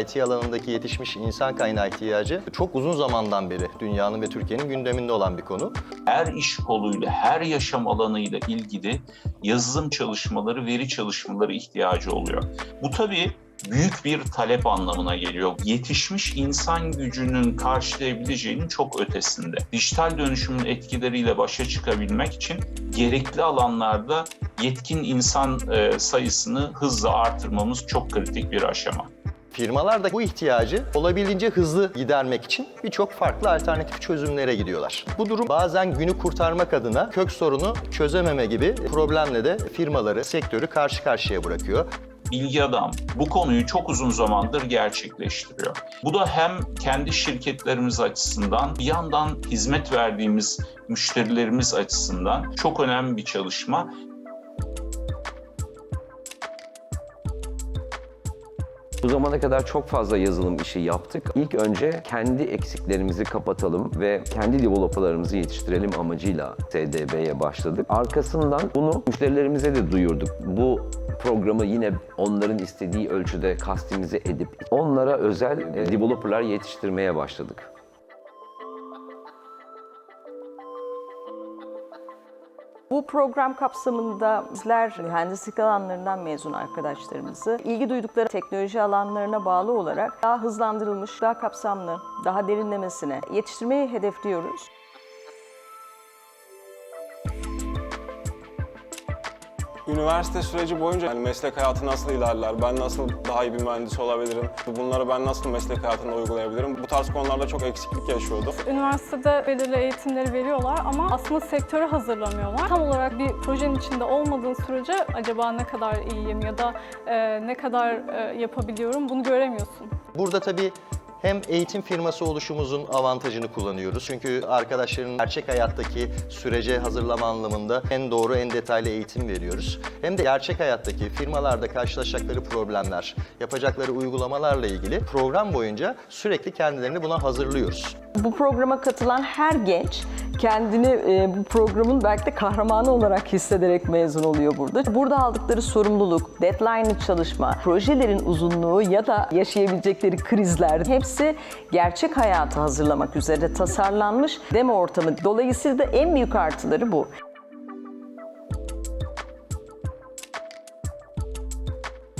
IT alanındaki yetişmiş insan kaynağı ihtiyacı çok uzun zamandan beri dünyanın ve Türkiye'nin gündeminde olan bir konu. her iş koluyla, her yaşam alanıyla ilgili yazılım çalışmaları, veri çalışmaları ihtiyacı oluyor. Bu tabii büyük bir talep anlamına geliyor. Yetişmiş insan gücünün karşılayabileceğinin çok ötesinde. Dijital dönüşümün etkileriyle başa çıkabilmek için gerekli alanlarda yetkin insan e, sayısını hızla artırmamız çok kritik bir aşama. Firmalar da bu ihtiyacı olabildiğince hızlı gidermek için birçok farklı alternatif çözümlere gidiyorlar. Bu durum bazen günü kurtarmak adına kök sorunu çözememe gibi problemle de firmaları, sektörü karşı karşıya bırakıyor. Bilgi Adam bu konuyu çok uzun zamandır gerçekleştiriyor. Bu da hem kendi şirketlerimiz açısından bir yandan hizmet verdiğimiz müşterilerimiz açısından çok önemli bir çalışma. Bu zamana kadar çok fazla yazılım işi yaptık. İlk önce kendi eksiklerimizi kapatalım ve kendi developerlarımızı yetiştirelim amacıyla SDB'ye başladık. Arkasından bunu müşterilerimize de duyurduk. Bu programı yine onların istediği ölçüde kastimize edip onlara özel e, developerlar yetiştirmeye başladık. Bu program kapsamında bizler mühendislik alanlarından mezun arkadaşlarımızı ilgi duydukları teknoloji alanlarına bağlı olarak daha hızlandırılmış, daha kapsamlı, daha derinlemesine yetiştirmeyi hedefliyoruz. Üniversite süreci boyunca yani meslek hayatı nasıl ilerler, ben nasıl daha iyi bir mühendis olabilirim, bunları ben nasıl meslek hayatında uygulayabilirim? Bu tarz konularda çok eksiklik yaşıyorduk. Üniversitede belirli eğitimleri veriyorlar ama aslında sektöre hazırlamıyorlar. Tam olarak bir projenin içinde olmadığın sürece acaba ne kadar iyiyim ya da e, ne kadar e, yapabiliyorum bunu göremiyorsun. Burada tabii hem eğitim firması oluşumuzun avantajını kullanıyoruz. Çünkü arkadaşların gerçek hayattaki sürece hazırlama anlamında en doğru, en detaylı eğitim veriyoruz. Hem de gerçek hayattaki firmalarda karşılaşacakları problemler, yapacakları uygulamalarla ilgili program boyunca sürekli kendilerini buna hazırlıyoruz. Bu programa katılan her genç kendini e, bu programın belki de kahramanı olarak hissederek mezun oluyor burada. Burada aldıkları sorumluluk, deadline'lı çalışma, projelerin uzunluğu ya da yaşayabilecekleri krizler hepsi gerçek hayatı hazırlamak üzere tasarlanmış demo ortamı. Dolayısıyla da en büyük artıları bu.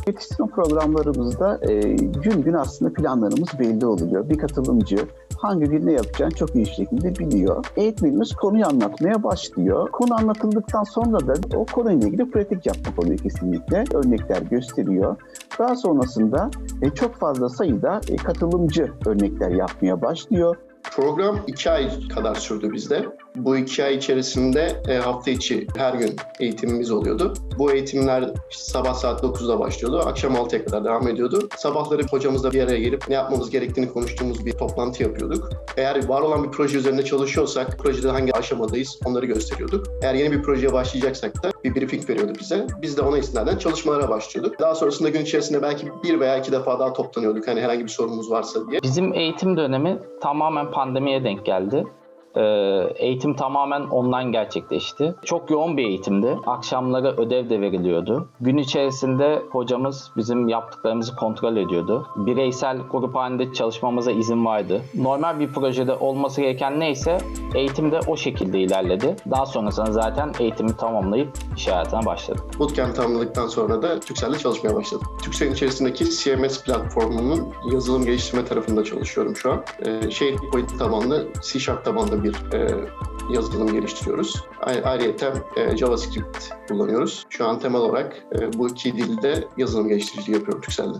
Yetiştirme programlarımızda e, gün gün aslında planlarımız belli oluyor. Bir katılımcı hangi gün ne yapacağını çok iyi şekilde biliyor. Eğitmenimiz konuyu anlatmaya başlıyor. Konu anlatıldıktan sonra da o konuyla ilgili pratik yapmak oluyor kesinlikle. Örnekler gösteriyor. Daha sonrasında e, çok fazla sayıda e, katılımcı örnekler yapmaya başlıyor. Program iki ay kadar sürdü bizde. Bu iki ay içerisinde e, hafta içi her gün eğitimimiz oluyordu. Bu eğitimler işte sabah saat 9'da başlıyordu, akşam 6'ya kadar devam ediyordu. Sabahları hocamızla bir araya gelip ne yapmamız gerektiğini konuştuğumuz bir toplantı yapıyorduk. Eğer var olan bir proje üzerinde çalışıyorsak, projede hangi aşamadayız onları gösteriyorduk. Eğer yeni bir projeye başlayacaksak da bir briefing veriyordu bize. Biz de ona istinaden çalışmalara başlıyorduk. Daha sonrasında gün içerisinde belki bir veya iki defa daha toplanıyorduk. Hani herhangi bir sorunumuz varsa diye. Bizim eğitim dönemi tamamen pandemiye denk geldi. Ee, eğitim tamamen online gerçekleşti. Çok yoğun bir eğitimdi. Akşamları ödev de veriliyordu. Gün içerisinde hocamız bizim yaptıklarımızı kontrol ediyordu. Bireysel grup halinde çalışmamıza izin vardı. Normal bir projede olması gereken neyse eğitim de o şekilde ilerledi. Daha sonrasında zaten eğitimi tamamlayıp iş hayatına başladık. Bootcamp tamamladıktan sonra da Türkcell'de çalışmaya başladım. Türkcell'in içerisindeki CMS platformunun yazılım geliştirme tarafında çalışıyorum şu an. Ee, SharePoint tabanlı, C Sharp tabanlı bir e, yazılım geliştiriyoruz. Ayrıca e, JavaScript kullanıyoruz. Şu an temel olarak e, bu iki dilde yazılım geliştiriciliği yapıyorum Türkcell'de.